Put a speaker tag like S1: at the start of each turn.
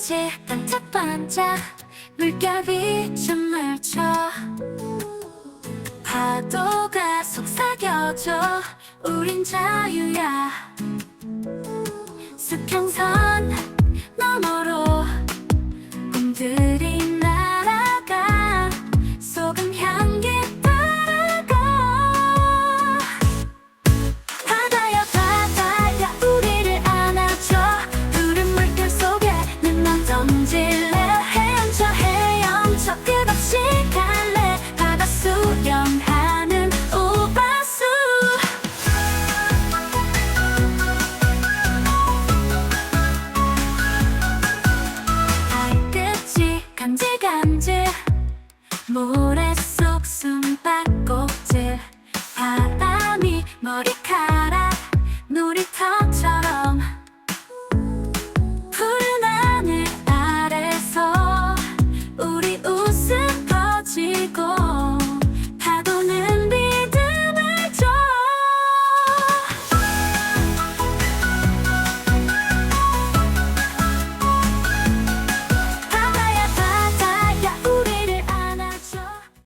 S1: 달빛이 반짝반짝 물결이 춤을 춰. 파도가 속삭여줘 우린 자유야. 수평선 너머로 꿈들이 간질간질 모래 속 숨바꼭질. 바람이 머리카락 놀이